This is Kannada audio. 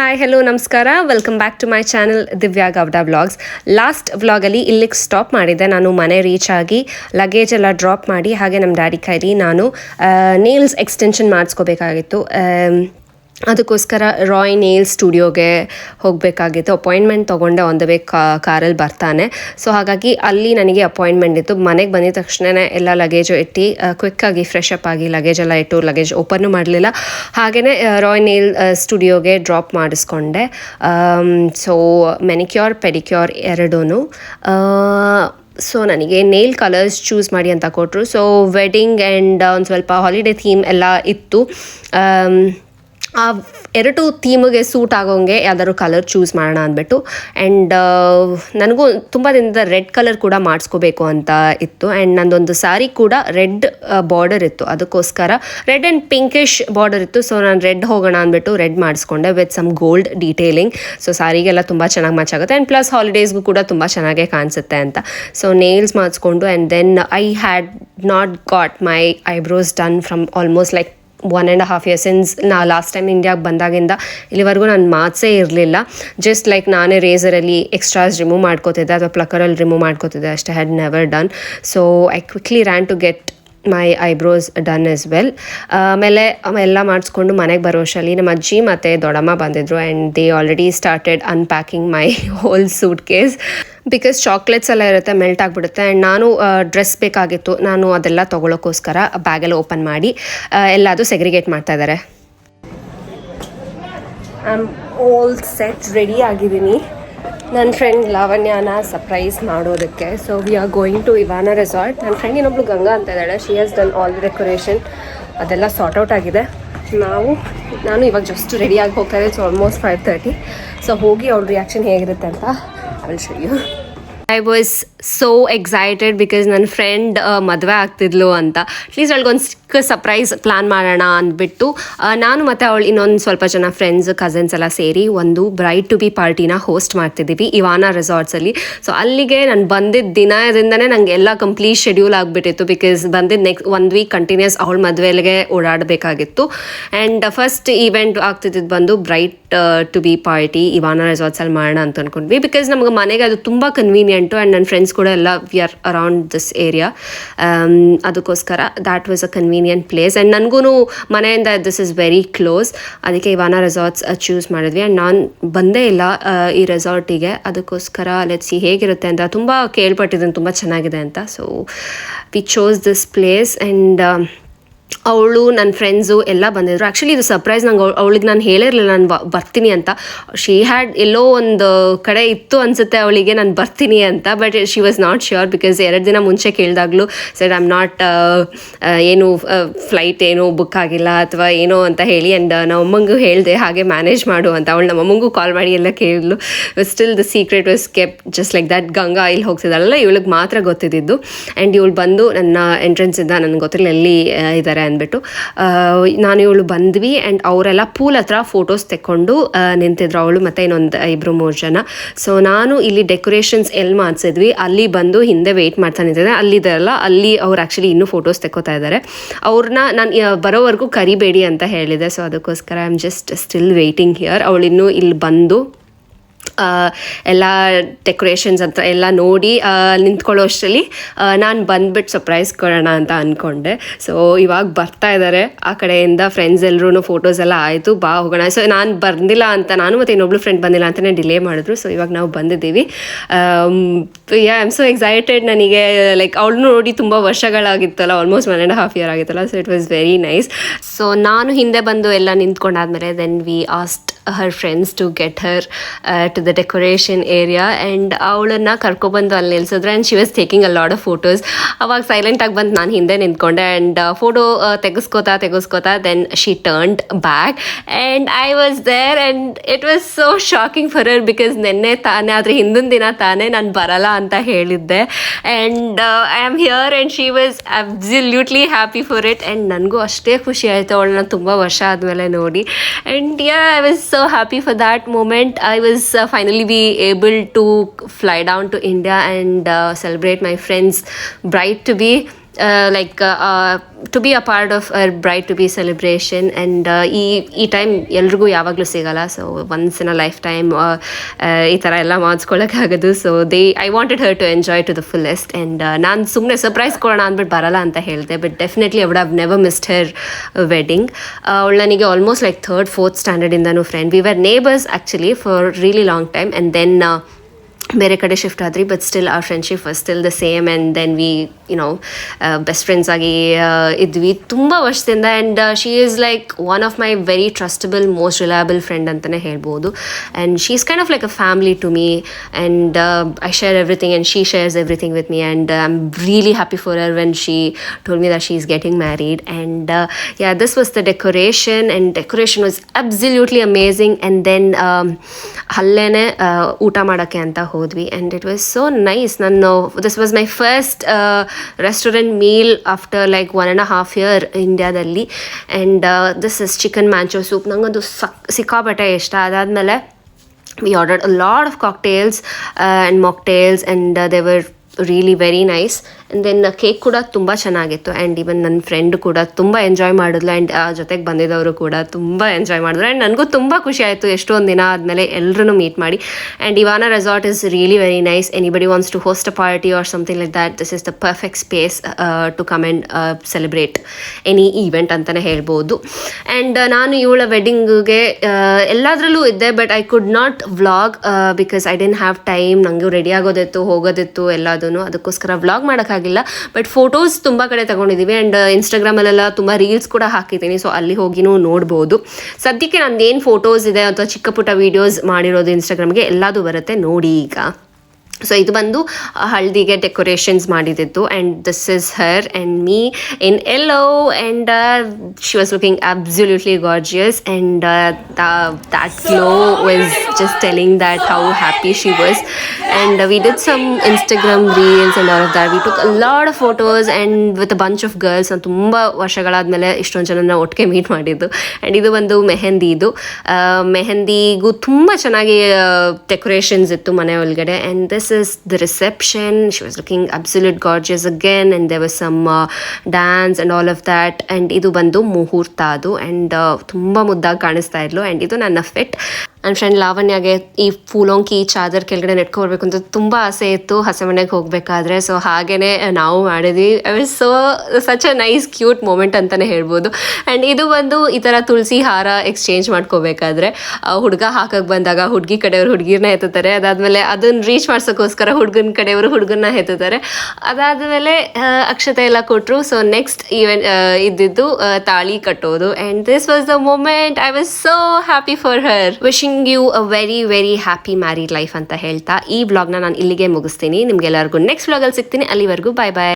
ಹಾಯ್ ಹಲೋ ನಮಸ್ಕಾರ. Welcome back to my channel Divya Gowda vlogs last ವ್ಲಾಗಲ್ಲಿ ಇಲ್ಲಿಗೆ ಸ್ಟಾಪ್ ಮಾಡಿದ್ದೆ. ನಾನು ಮನೆ ರೀಚ್ ಆಗಿ ಲಗೇಜ್ ಎಲ್ಲ ಡ್ರಾಪ್ ಮಾಡಿ ಹಾಗೆ ನಮ್ಮ ಡ್ಯಾಡಿ ಕೈಲಿ ನಾನು ನೇಲ್ಸ್ ಎಕ್ಸ್ಟೆನ್ಷನ್ ಮಾಡಿಸ್ಕೋಬೇಕಾಗಿತ್ತು. ಅದಕ್ಕೋಸ್ಕರ ರಾಯ್ ನೇಲ್ ಸ್ಟುಡಿಯೋಗೆ ಹೋಗಬೇಕಾಗಿತ್ತು. ಅಪಾಯಿಂಟ್ಮೆಂಟ್ ತೊಗೊಂಡೆ ಆನ್ ದ ವೇ ಕಾರಲ್ಲಿ ಬರ್ತಾನೆ. ಸೊ ಹಾಗಾಗಿ ಅಲ್ಲಿ ನನಗೆ ಅಪಾಯಿಂಟ್ಮೆಂಟ್ ಇತ್ತು. ಮನೆಗೆ ಬಂದಿದ ತಕ್ಷಣವೇ ಎಲ್ಲ ಲಗೇಜು ಇಟ್ಟು ಕ್ವಿಕ್ಕಾಗಿ ಫ್ರೆಶ್ ಅಪ್ ಆಗಿ ಲಗೇಜ್ ಎಲ್ಲ ಇಟ್ಟು ಲಗೇಜ್ ಓಪನ್ನು ಮಾಡಲಿಲ್ಲ. ಹಾಗೆಯೇ ರಾಯ್ ನೇಲ್ ಸ್ಟುಡಿಯೋಗೆ ಡ್ರಾಪ್ ಮಾಡಿಸ್ಕೊಂಡೆ. ಸೊ ಮೆನಿಕ್ಯೂರ್ ಪೆಡಿಕ್ಯೂರ್ ಎರಡೂ ಸೊ ನನಗೆ ನೇಲ್ ಕಲರ್ಸ್ ಚೂಸ್ ಮಾಡಿ ಅಂತ ಕೊಟ್ಟರು ಸೊ ವೆಡ್ಡಿಂಗ್ ಆ್ಯಂಡ್ ಒಂದು ಸ್ವಲ್ಪ ಹಾಲಿಡೇ ಥೀಮ್ ಎಲ್ಲ ಇತ್ತು. ಆ ಎರಡು ಥೀಮ್ಗೆ ಸೂಟ್ ಆಗೋಂಗೆ ಯಾವ್ದಾದ್ರು ಕಲರ್ ಚೂಸ್ ಮಾಡೋಣ ಅಂದ್ಬಿಟ್ಟು. ಆ್ಯಂಡ್ ನನಗೂ ತುಂಬ ದಿನದ ರೆಡ್ ಕಲರ್ ಕೂಡ ಮಾಡಿಸ್ಕೋಬೇಕು ಅಂತ ಇತ್ತು. ಆ್ಯಂಡ್ ನಂದೊಂದು ಸ್ಯಾರಿ ಕೂಡ ರೆಡ್ ಬಾರ್ಡರ್ ಇತ್ತು. ಅದಕ್ಕೋಸ್ಕರ ರೆಡ್ ಆ್ಯಂಡ್ ಪಿಂಕಿಶ್ ಬಾರ್ಡರ್ ಇತ್ತು. ಸೊ ನಾನು ರೆಡ್ ಹೋಗೋಣ ಅಂದ್ಬಿಟ್ಟು red ಮಾಡಿಸ್ಕೊಂಡೆ with some gold detailing so ಸಾರಿಗೆಲ್ಲ ತುಂಬ ಚೆನ್ನಾಗಿ ಮ್ಯಾಚ್ ಆಗುತ್ತೆ. ಆ್ಯಂಡ್ ಪ್ಲಸ್ ಹಾಲಿಡೇಸ್ಗೂ ಕೂಡ ತುಂಬ ಚೆನ್ನಾಗೇ ಕಾಣಿಸುತ್ತೆ ಅಂತ. ಸೊ ನೇಲ್ಸ್ ಮಾಡಿಸ್ಕೊಂಡು and then I had not got my eyebrows done from almost like one and half year since ನಾ ಲಾಸ್ಟ್ ಟೈಮ್ ಇಂಡಿಯಾಗೆ ಬಂದಾಗಿಂದ ಇಲ್ಲಿವರೆಗೂ ನಾನು ಮಾತ್ಸೇ ಇರಲಿಲ್ಲ. ಜಸ್ಟ್ ಲೈಕ್ ನಾನೇ ರೇಸರಲ್ಲಿ ಎಕ್ಸ್ಟ್ರಾಸ್ ರಿಮೂವ್ ಮಾಡ್ಕೋತಿದ್ದೆ, ಅಥವಾ ಪ್ಲಕ್ಕರಲ್ಲಿ ರಿಮೂವ್ ಮಾಡ್ಕೋತಿದ್ದೆ, ಅಷ್ಟೇ had never done so I quickly ran to get my eyebrows done as well ಆಮೇಲೆ ಎಲ್ಲ ಮಾಡಿಸ್ಕೊಂಡು ಮನೆಗೆ ಬರೋ ಅಷ್ಟರಲ್ಲಿ ನಮ್ಮ ಅಜ್ಜಿ ಮತ್ತು ದೊಡ್ಡಮ್ಮ ಬಂದಿದ್ರು and they already started unpacking my whole suitcase because chocolates ಎಲ್ಲ ಇರುತ್ತೆ ಮೆಲ್ಟ್ ಆಗಿಬಿಡುತ್ತೆ ಆ್ಯಂಡ್ ನಾನು ಡ್ರೆಸ್ ಬೇಕಾಗಿತ್ತು. ನಾನು ಅದೆಲ್ಲ ತೊಗೊಳೋಕ್ಕೋಸ್ಕರ ಬ್ಯಾಗೆಲ್ಲ ಓಪನ್ ಮಾಡಿ ಎಲ್ಲಾದರೂ ಎಲ್ಲದು ಸೆಗ್ರಿಗೇಟ್ ಮಾಡ್ತಾ ಇದ್ದಾರೆ. ಆಮ್ ಆಲ್ ಸೆಟ್ ರೆಡಿ ಆಗಿದ್ದೀನಿ. ನನ್ನ ಫ್ರೆಂಡ್ ಲಾವಣ್ಯನ ಸರ್ಪ್ರೈಸ್ ಮಾಡೋದಕ್ಕೆ. So we are going to Ivana resort ನನ್ನ ಫ್ರೆಂಡ್ ಇನ್ನೊಬ್ಳು ಗಂಗಾ ಅಂತ ಇದ್ದಾಳೆ. She has done all decoration ಅದೆಲ್ಲ ಸಾರ್ಟ್ ಔಟ್ ಆಗಿದೆ. ನಾವು, ನಾನು ಇವಾಗ ಜಸ್ಟ್ ರೆಡಿಯಾಗಿ ಹೋಗ್ತಾ ಇದ್ದೆ it's almost five thirty so ಹೋಗಿ ಅವ್ಳ ರಿಯಾಕ್ಷನ್ ಹೇಗಿರುತ್ತೆ ಅಂತ I will I was so excited because ನನ್ನ ಫ್ರೆಂಡ್ ಮದುವೆ ಆಗ್ತಿದ್ಲು ಅಂತ. ಅಟ್ಲೀಸ್ಟ್ ಅವಳಿಗೊಂದು ಚಿಕ್ಕ ಸರ್ಪ್ರೈಸ್ ಪ್ಲಾನ್ ಮಾಡೋಣ ಅಂದ್ಬಿಟ್ಟು ನಾನು ಮತ್ತು ಅವಳು ಇನ್ನೊಂದು ಸ್ವಲ್ಪ ಜನ ಫ್ರೆಂಡ್ಸ್ ಕಸಿನ್ಸ್ ಎಲ್ಲ ಸೇರಿ ಒಂದು ಬ್ರೈಟ್ ಟು ಬಿ ಪಾರ್ಟಿನ ಹೋಸ್ಟ್ ಮಾಡ್ತಿದ್ದೀವಿ ಇವಾನ ರೆಸಾರ್ಟ್ಸಲ್ಲಿ ಸೊ ಅಲ್ಲಿಗೆ ನಾನು ಬಂದಿದ್ದ ದಿನದಿಂದನೇ ನನಗೆ ಎಲ್ಲ ಕಂಪ್ಲೀಟ್ ಶೆಡ್ಯೂಲ್ ಆಗಿಬಿಟ್ಟಿತ್ತು ಬಿಕಾಸ್ ಬಂದಿದ್ದು ನೆಕ್ಸ್ಟ್ ಒಂದು ವೀಕ್ ಕಂಟಿನ್ಯೂಸ್ ಅವಳ ಮದುವೆಗೆ ಓಡಾಡಬೇಕಾಗಿತ್ತು. ಆ್ಯಂಡ್ ಫಸ್ಟ್ ಈವೆಂಟ್ ಆಗ್ತಿದ್ದು ಬಂದು bride to be party Ivana ರೆಸಾರ್ಟ್ಸಲ್ಲಿ ಮಾಡೋಣ ಅಂತ ಅಂದ್ಕೊಂಡ್ವಿ ಬಿಕಾಸ್ ನಮಗೆ ಮನೆಗೆ ಅದು ತುಂಬ ಕನ್ವೀನಿಯೆಂಟು ಆ್ಯಂಡ್ ನನ್ನ ಫ್ರೆಂಡ್ಸ್ ಕೂಡ ಎಲ್ಲ we are around this area ಅದಕ್ಕೋಸ್ಕರ that was a convenient place and ನನಗೂ ಮನೆಯಿಂದ ದಿಸ್ ಇಸ್ ವೆರಿ ಕ್ಲೋಸ್ ಅದಕ್ಕೆ ಇವಾನ ರೆಸಾರ್ಟ್ಸ್ ಚೂಸ್ ಮಾಡಿದ್ವಿ. ಆ್ಯಂಡ್ ನಾನು ಬಂದೇ ಇಲ್ಲ ಆ, ಈ ರೆಸಾರ್ಟಿಗೆ ಅದಕ್ಕೋಸ್ಕರ ಲೆಟ್ಸಿ ಹೇಗಿರುತ್ತೆ ಅಂತ. ತುಂಬ ಕೇಳ್ಪಟ್ಟಿದ್ದೀನಿ ತುಂಬ ಚೆನ್ನಾಗಿದೆ ಅಂತ. So we chose this place and ಅವಳು ನನ್ನ ಫ್ರೆಂಡ್ಸು ಎಲ್ಲ ಬಂದಿದ್ರು. ಆ್ಯಕ್ಚುಲಿ ಇದು ಸರ್ಪ್ರೈಸ್ ನಂಗೆ ಅವಳಿಗೆ ನಾನು ಹೇಳಿರಲಿಲ್ಲ ನಾನು ಬರ್ತೀನಿ ಅಂತ. ಶಿ ಹ್ಯಾಡ್ ಎಲ್ಲೋ ಒಂದು ಕಡೆ ಇತ್ತು ಅನಿಸುತ್ತೆ ಅವಳಿಗೆ ನಾನು ಬರ್ತೀನಿ ಅಂತ but she was not sure because ಎರಡು ದಿನ ಮುಂಚೆ ಕೇಳಿದಾಗಲೂ ಸರ್ ಐ ಆಮ್ ನಾಟ್ ಏನು ಫ್ಲೈಟ್ ಏನೋ ಬುಕ್ ಆಗಿಲ್ಲ ಅಥವಾ ಏನೋ ಅಂತ ಹೇಳಿ ಆ್ಯಂಡ್ ನಮ್ಮಮ್ಮಂಗೂ ಹೇಳಿದೆ ಹಾಗೆ ಮ್ಯಾನೇಜ್ ಮಾಡು ಅಂತ. ಅವಳು ನಮ್ಮಮ್ಮಂಗೂ ಕಾಲ್ ಮಾಡಿ ಎಲ್ಲ ಕೇಳಿದ್ಲು. Still the secret was kept just like that Ganga ಇಲ್ಲಿ ಹೋಗ್ತಿದ್ದಾಳಲ್ಲ ಇವಳಿಗೆ ಮಾತ್ರ ಗೊತ್ತಿದ್ದು ಆ್ಯಂಡ್ ಇವಳು ಬಂದು ನನ್ನ ಎಂಟ್ರೆನ್ಸಿಂದ ನನಗೆ ಗೊತ್ತಿಲ್ಲ ಎಲ್ಲಿ ಆ, ಇದ್ದಾರೆ ಅಂದ್ಬಿಟ್ಟು ನಾನು ಇವಳು ಬಂದ್ವಿ ಆ್ಯಂಡ್ ಅವರೆಲ್ಲ ಪೂಲ್ ಹತ್ರ ಫೋಟೋಸ್ ತೆಕ್ಕೊಂಡು ನಿಂತಿದ್ರು ಅವಳು ಮತ್ತು ಇನ್ನೊಂದು ಇಬ್ಬರು ಮೂರು ಜನ. ಸೊ ನಾನು ಇಲ್ಲಿ ಡೆಕೋರೇಷನ್ಸ್ ಎಲ್ಲಿ ಮಾಡಿಸಿದ್ವಿ, ಅಲ್ಲಿ ಬಂದು ಹಿಂದೆ ವೆಯ್ಟ್ ಮಾಡ್ತಾ ನಿಂತಿದ್ದೆ. ಅಲ್ಲಿದ್ದಾರಲ್ಲ ಅಲ್ಲಿ ಅವ್ರು ಆ್ಯಕ್ಚುಲಿ ಇನ್ನೂ ಫೋಟೋಸ್ ತೆಕ್ಕೋತಾ ಇದ್ದಾರೆ. ಅವ್ರನ್ನ ನಾನು ಬರೋವರೆಗೂ ಕರಿಬೇಡಿ ಅಂತ ಹೇಳಿದೆ. ಸೊ ಅದಕ್ಕೋಸ್ಕರ I am just still waiting here ಅವಳು ಇನ್ನೂ ಇಲ್ಲಿ ಬಂದು ಎಲ್ಲ ಡೆಕೋರೇಷನ್ಸ್ ಅಂತ ಎಲ್ಲ ನೋಡಿ ನಿಂತ್ಕೊಳ್ಳೋ ಅಷ್ಟರಲ್ಲಿ ನಾನು ಬಂದ್ಬಿಟ್ಟು ಸರ್ಪ್ರೈಸ್ ಕೊಡೋಣ ಅಂತ ಅಂದ್ಕೊಂಡೆ ಸೊ ಇವಾಗ ಬರ್ತಾ ಇದ್ದಾರೆ ಆ ಕಡೆಯಿಂದ ಫ್ರೆಂಡ್ಸ್ ಎಲ್ಲರೂ ಫೋಟೋಸ್ ಎಲ್ಲ ಆಯಿತು, ಬಾ ಹೋಗೋಣ. ಸೊ ನಾನು ಬಂದಿಲ್ಲ ಅಂತ, ನಾನು ಮತ್ತು ಇನ್ನೊಬ್ಳು ಫ್ರೆಂಡ್ ಬಂದಿಲ್ಲ ಅಂತಲೇ ಡಿಲೇ ಮಾಡಿದ್ರು. ಸೊ ಇವಾಗ ನಾವು ಬಂದಿದ್ದೀವಿ. Yeah I am so excited ನನಗೆ ಲೈಕ್ ಅವಳು ನೋಡಿ ತುಂಬ ವರ್ಷಗಳಾಗಿತ್ತಲ್ಲ almost one and half year ಆಗಿತ್ತಲ್ಲ. So it was very nice so ನಾನು ಹಿಂದೆ ಬಂದು ಎಲ್ಲ ನಿಂತ್ಕೊಂಡಾದ್ಮೇಲೆ then we asked her friends to get her to the decoration area and ಅವಳನ್ನ ಕರ್ಕೊಬಂದು ಅಲ್ಲಿ ನಿಲ್ಸಿದ್ರೆ and she was taking a lot of photos ಅವಾಗ ಸೈಲೆಂಟಾಗಿ ಬಂದು ನಾನು ಹಿಂದೆ ನಿಂತ್ಕೊಂಡೆ. ಆ್ಯಂಡ್ ಫೋಟೋ ತೆಗೆಸ್ಕೋತಾ ತೆಗೆಸ್ಕೋತಾ then she turned back and I was there and it was so shocking for her because ನಿನ್ನೆ ತಾನೇ, ಆದರೆ ಹಿಂದಿನ ದಿನ ತಾನೇ ನಾನು ಬರಲ್ಲ ಅಂತ ಹೇಳಿದ್ದೆ. And I am here and she was absolutely happy for it and ನನಗೂ ಅಷ್ಟೇ ಖುಷಿ ಆಯಿತು. ಅವಳನ್ನ ತುಂಬ ವರ್ಷ ಆದಮೇಲೆ ನೋಡಿ. And yeah I was so happy for that moment. I was uh, finally be able to fly down to India and uh, celebrate my friend's bride to be. Like to be a part of our bride to be celebration and ಈ ಈ ಟೈಮ್ ಎಲ್ರಿಗೂ ಯಾವಾಗಲೂ ಸಿಗಲ್ಲ. So once in a life time ಈ ಥರ ಎಲ್ಲ ಮಾಡಿಸ್ಕೊಳ್ಳೋಕ್ಕಾಗೋದು so they I wanted her to enjoy to the fullest and ನಾನು ಸುಮ್ಮನೆ ಸರ್ಪ್ರೈಸ್ ಕೊಡೋಣ ಅಂದ್ಬಿಟ್ಟು ಬರಲ್ಲ ಅಂತ ಹೇಳಿದೆ. But definitely would have never missed her wedding ಅವಳು ನನಗೆ almost like third fourth ಸ್ಟ್ಯಾಂಡರ್ಡಿಂದನೂ friend we were neighbours actually for really long time and then ಬೇರೆ ಕಡೆ ಶಿಫ್ಟ್ ಆದ್ರಿ ಬಟ್ ಸ್ಟಿಲ್ ಆ friendship was still the same and then we you know best friends ಆಗಿ uh, ಇದ್ವಿ ತುಂಬ ವರ್ಷದಿಂದ and she is like one of my very trustable most reliable friend ಅಂತಲೇ ಹೇಳ್ಬೋದು and she is kind of like a family to me and I share everything and she shares everything with me and I am really happy for her when she told me that she is getting married and yeah this was the decoration and decoration was absolutely amazing and then ಅಲ್ಲೇ ಊಟ ಮಾಡೋಕ್ಕೆ ಅಂತ ಹೋದ್ವಿ and it was so nice ನಾನು this was my first restaurant meal after like one and half year ಇಂಡಿಯಾದಲ್ಲಿ and this is chicken manchow soup ನಂಗದು ಸಕ್ ಸಿಕ್ಕಾಪಟ್ಟೆ ಇಷ್ಟ. ಅದಾದಮೇಲೆ we ordered a lot of cocktails and and uh, were really very nice and then cake ಕೂಡ ತುಂಬ ಚೆನ್ನಾಗಿತ್ತು. ಆ್ಯಂಡ್ ಈವನ್ ನನ್ನ ಫ್ರೆಂಡ್ ಕೂಡ ತುಂಬ ಎಂಜಾಯ್ ಮಾಡಿದ್ಲು. ಆ್ಯಂಡ್ ಜೊತೆಗೆ ಬಂದಿದ್ದವರು ಕೂಡ ತುಂಬ ಎಂಜಾಯ್ ಮಾಡಿದ್ರು. ಆ್ಯಂಡ್ ನನಗೂ ತುಂಬ ಖುಷಿ ಆಯಿತು. ಎಷ್ಟೊಂದು ದಿನ ಆದಮೇಲೆ ಎಲ್ಲರೂ ಮೀಟ್ ಮಾಡಿ. And ಇವಾನ resort is really very nice anybody wants to host a party or something like that this is the perfect space to come and celebrate any event ಅಂತಲೇ ಹೇಳ್ಬೋದು. ಆ್ಯಂಡ್ ನಾನು ಇವಳ ವೆಡ್ಡಿಂಗ್ಗೆ ಎಲ್ಲದರಲ್ಲೂ ಇದ್ದೆ but I could not vlog because I didn't have time ನನಗೂ ರೆಡಿ ಆಗೋದಿತ್ತು, ಹೋಗೋದಿತ್ತು ಎಲ್ಲದೂ ಅದಕ್ಕೋಸ್ಕರ ವ್ಲಾಗ್ ಮಾಡೋಕ್ಕಾಗಿಲ್ಲ. ಬಟ್ ಫೋಟೋಸ್ ತುಂಬ ಕಡೆ ತಗೊಂಡಿದ್ದೀವಿ ಆ್ಯಂಡ್ ಇನ್ಸ್ಟಾಗ್ರಾಮಲ್ಲೆಲ್ಲ ತುಂಬ ರೀಲ್ಸ್ ಕೂಡ ಹಾಕಿದ್ದೀನಿ. ಸೊ ಅಲ್ಲಿ ಹೋಗಿನೂ ನೋಡ್ಬೋದು. ಸದ್ಯಕ್ಕೆ ನಂದು ಫೋಟೋಸ್ ಇದೆ ಅಥವಾ ಚಿಕ್ಕ ಪುಟ್ಟ ವೀಡಿಯೋಸ್ ಮಾಡಿರೋದು ಇನ್ಸ್ಟಾಗ್ರಾಮ್ಗೆ ಎಲ್ಲದೂ ಬರುತ್ತೆ ನೋಡಿ ಈಗ. ಸೊ ಇದು ಬಂದು ಹಳದಿಗೆ ಡೆಕೋರೇಷನ್ಸ್ ಮಾಡಿದ್ದು and this is her and me in yellow and she was looking absolutely gorgeous and that glow was just telling that how happy she was and we did some Instagram reels and all of that we took lot of photos and with a bunch of girls ನಾನು ತುಂಬ ವರ್ಷಗಳಾದಮೇಲೆ ಇಷ್ಟೊಂದು ಜನನ ಒಟ್ಟಿಗೆ ಮೀಟ್ ಮಾಡಿದ್ದು. ಆ್ಯಂಡ್ ಇದು ಬಂದು ಮೆಹಂದಿ ಇದು. ಮೆಹಂದಿಗೂ ತುಂಬ ಚೆನ್ನಾಗಿ ಡೆಕೋರೇಷನ್ಸ್ ಇತ್ತು ಮನೆ ಒಳಗಡೆ. And this is the reception she was looking absolute gorgeous again and there was some dance and all of that and ಇದು ಬಂದು ಮುಹೂರ್ತ ಅದು ಆ್ಯಂಡ್ ತುಂಬ ಮುದ್ದಾಗಿ ಕಾಣಿಸ್ತಾ ಇದ್ಲು ಆ್ಯಂಡ್ ಇದು ನನ್ನ ಫಿಟ್ ನನ್ನ ಫ್ರೆಂಡ್ ಲಾವಣ್ಯಾಗೆ ಈ ಫೂಲೋಂಕಿ ಚಾದರ್ ಕೆಳಗಡೆ ನೆಟ್ಕೊಬರ್ಬೇಕು ಅಂತ ತುಂಬ ಆಸೆ ಇತ್ತು. ಹಸೆಮನೆಗೆ ಹೋಗಬೇಕಾದ್ರೆ. ಸೊ ಹಾಗೇ ನಾವು ಮಾಡಿದ್ವಿ. I wish so such a nice cute moment ಅಂತಲೇ ಹೇಳ್ಬೋದು. ಆ್ಯಂಡ್ ಇದು ಬಂದು ಈ ಥರ ತುಳಸಿ ಹಾರ ಎಕ್ಸ್ಚೇಂಜ್ ಮಾಡ್ಕೋಬೇಕಾದ್ರೆ ಹುಡುಗ ಹಾಕಕ್ಕೆ ಬಂದಾಗ ಹುಡುಗಿ ಕಡೆಯವರು ಹುಡುಗಿರನ್ನ ಎತ್ತುತ್ತಾರೆ. ಅದಾದಮೇಲೆ ಅದನ್ನು ರೀಚ್ ಮಾಡ್ಸೋಕ್ಕೋಸ್ಕರ ಹುಡುಗನ ಕಡೆಯವರು ಹುಡುಗನ್ನ ಎತ್ತುತ್ತಾರೆ. ಅದಾದಮೇಲೆ ಅಕ್ಷತೆ ಎಲ್ಲ ಕೊಟ್ಟರು ಸೊ ನೆಕ್ಸ್ಟ್ ಈವೆಂಟ್ ಇದ್ದಿದ್ದು ತಾಳಿ ಕಟ್ಟೋದು. And this was the moment I was so happy for her wishing you a very very happy married life ಅಂತ ಹೇಳ್ತಾ ಈ ಬ್ಲಾಗ್ನ ನಾನು ಇಲ್ಲಿಗೆ ಮುಗಿಸ್ತೀನಿ. ನಿಮ್ಗೆಲ್ಲರಿಗೂ ನೆಕ್ಸ್ಟ್ ಬ್ಲಾಗಲ್ಲಿ ಸಿಗ್ತೀನಿ. ಅಲ್ಲಿವರೆಗೂ ಬಾಯ್ ಬಾಯ್